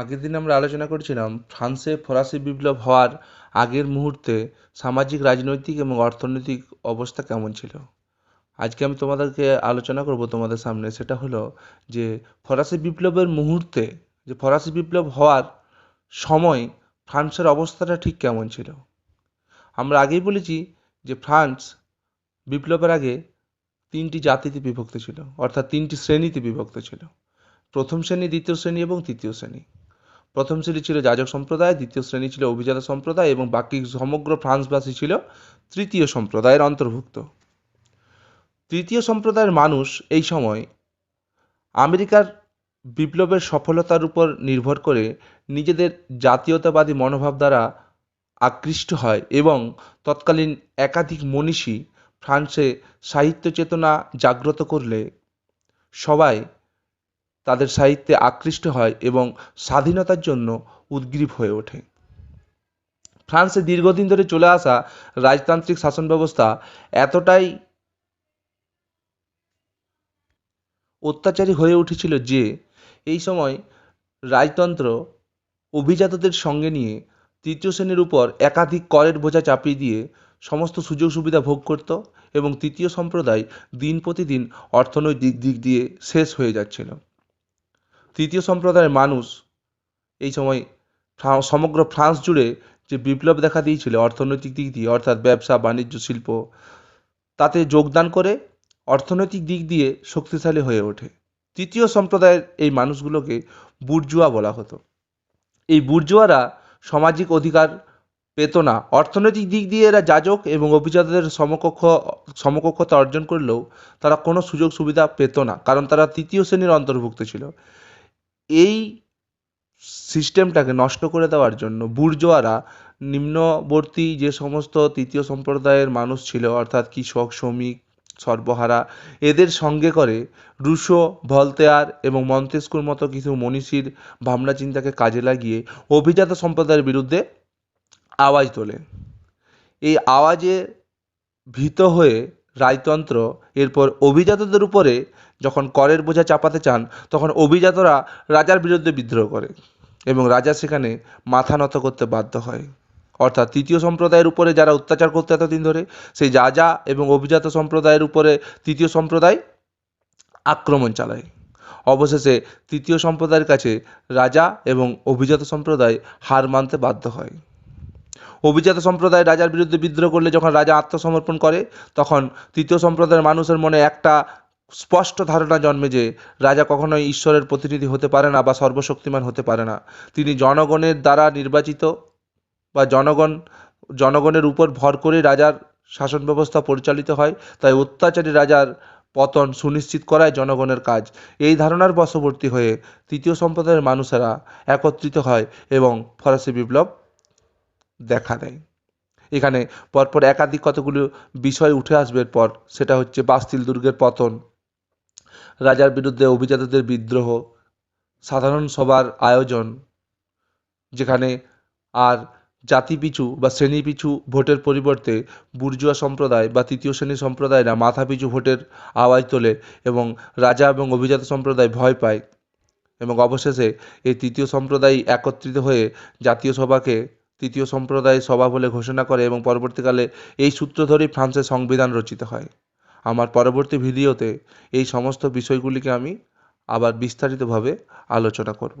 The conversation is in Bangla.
আগের দিন আমরা আলোচনা করেছিলাম, ফ্রান্সে ফরাসি বিপ্লব হওয়ার আগের মুহূর্তে সামাজিক, রাজনৈতিক এবং অর্থনৈতিক অবস্থা কেমন ছিল? আজকে আমি তোমাদেরকে আলোচনা করব তোমাদের সামনে, সেটা হলো যে ফরাসি বিপ্লবের মুহূর্তে, যে ফরাসি বিপ্লব হওয়ার সময় ফ্রান্সের অবস্থাটা ঠিক কেমন ছিল? আমরা আগেই বলেছি যে ফ্রান্স বিপ্লবের আগে তিনটি জাতিতে বিভক্ত ছিল, অর্থাৎ তিনটি শ্রেণীতে বিভক্ত ছিল। প্রথম শ্রেণি, দ্বিতীয় শ্রেণি এবং তৃতীয় শ্রেণি। প্রথম শ্রেণি ছিল যাজক সম্প্রদায়, দ্বিতীয় শ্রেণি ছিল অভিজাত সম্প্রদায় এবং বাকি সমগ্র ফ্রান্সবাসী ছিল তৃতীয় সম্প্রদায়ের অন্তর্ভুক্ত। তৃতীয় সম্প্রদায়ের মানুষ এই সময় আমেরিকার বিপ্লবের সফলতার উপর নির্ভর করে নিজেদের জাতীয়তাবাদী মনোভাব দ্বারা আকৃষ্ট হয় এবং তৎকালীন একাধিক মনীষী ফ্রান্সে সাহিত্য চেতনা জাগ্রত করলে সবাই তাদের সাহিত্যে আকৃষ্ট হয় এবং স্বাধীনতার জন্য উদগ্রীব হয়ে ওঠে। ফ্রান্সে দীর্ঘদিন ধরে চলে আসা রাজতান্ত্রিক শাসন ব্যবস্থা এতটাই অত্যাচারী হয়ে উঠেছিল যে, এই সময় রাজতন্ত্র অভিজাতদের সঙ্গে নিয়ে তৃতীয় শ্রেণির উপর একাধিক করের বোঝা চাপিয়ে দিয়ে সমস্ত সুযোগ সুবিধা ভোগ করত এবং তৃতীয় সম্প্রদায় দিন প্রতিদিন অর্থনৈতিক দিক দিয়ে শেষ হয়ে যাচ্ছিল। তৃতীয় সম্প্রদায়ের মানুষ এই সময় সমগ্র ফ্রান্স জুড়ে যে বিপ্লব দেখা দিয়েছিল, অর্থনৈতিক দিক দিয়ে, অর্থাৎ ব্যবসা, বাণিজ্য, শিল্প, তাতে যোগদান করে অর্থনৈতিক দিক দিয়ে শক্তিশালী হয়ে ওঠে। তৃতীয় সম্প্রদায়ের এই মানুষগুলোকে বুর্জুয়া বলা হতো। এই বুর্জুয়ারা সামাজিক অধিকার পেত না। অর্থনৈতিক দিক দিয়ে এরা যাজক এবং অভিজাতদের সমকক্ষ, সমকক্ষতা অর্জন করলেও তারা কোনো সুযোগ সুবিধা পেত না, কারণ তারা তৃতীয় শ্রেণির অন্তর্ভুক্ত ছিল। এই সিস্টেমটাকে নষ্ট করে দেওয়ার জন্য বুর্জোয়ারা নিম্নবর্তী যে সমস্ত তৃতীয় সম্প্রদায়ের মানুষ ছিল, অর্থাৎ কৃষক, শ্রমিক, সর্বহারা, এদের সঙ্গে করে রুশো, ভলতেয়ার এবং মন্তেস্কুর মতো কিছু মনীষীর ভাবনা চিন্তাকে কাজে লাগিয়ে অভিজাত সম্প্রদায়ের বিরুদ্ধে আওয়াজ তোলে। এই আওয়াজে ভীত হয়ে রাজতন্ত্র, এরপর অভিজাতদের উপরে যখন করের বোঝা চাপাতে চান, তখন অভিজাতরা রাজার বিরুদ্ধে বিদ্রোহ করে এবং রাজা সেখানে মাথা নত করতে বাধ্য হয়। অর্থাৎ তৃতীয় সম্প্রদায়ের উপরে যারা অত্যাচার করতে এতদিন ধরে, সেই রাজা এবং অভিজাত সম্প্রদায়ের উপরে তৃতীয় সম্প্রদায় আক্রমণ চালায়। অবশেষে তৃতীয় সম্প্রদায়ের কাছে রাজা এবং অভিজাত সম্প্রদায় হার মানতে বাধ্য হয়। অভিজাত সম্প্রদায় রাজার বিরুদ্ধে বিদ্রোহ করলে যখন রাজা আত্মসমর্পণ করে, তখন তৃতীয় সম্প্রদায়ের মানুষের মনে একটা স্পষ্ট ধারণা জন্মে যে রাজা কখনোই ঈশ্বরের প্রতিনিধি হতে পারে না বা সর্বশক্তিমান হতে পারে না। তিনি জনগণের দ্বারা নির্বাচিত বা জনগণ, জনগণের উপর ভর করে রাজার শাসন ব্যবস্থা পরিচালিত হয়, তাই অত্যাচারী রাজার পতন সুনিশ্চিত করাই জনগণের কাজ। এই ধারণার বশবর্তী হয়ে তৃতীয় সম্প্রদায়ের মানুষেরা একত্রিত হয় এবং ফরাসি বিপ্লব দেখা দেয় এখানে পরপর একাধিক কতগুলো বিষয় উঠে আসবে পর সেটা হচ্ছে বাস্তিল দুর্গের পতন, রাজার বিরুদ্ধে অভিজাতদের বিদ্রোহ, সাধারণ সভার আয়োজন, যেখানে আর জাতিপিছু বা শ্রেণীপিছু ভোটের পরিবর্তে বুর্জুয়া সম্প্রদায় বা তৃতীয় শ্রেণি সম্প্রদায়রা মাথাপিছু ভোটের আওয়াজ তোলে এবং রাজা এবং অভিজাত সম্প্রদায় ভয় পায় এবং অবশেষে এই তৃতীয় সম্প্রদায় একত্রিত হয়ে জাতীয় সভাকে তৃতীয় সম্প্রদায় সভা বলে ঘোষণা করে এবং পরবর্তীকালে এই সূত্র ধরেই ফ্রান্সের সংবিধান রচিত হয়। আমার পরবর্তী ভিডিওতে এই সমস্ত বিষয়গুলিকে আমি আবার বিস্তারিতভাবে আলোচনা করব।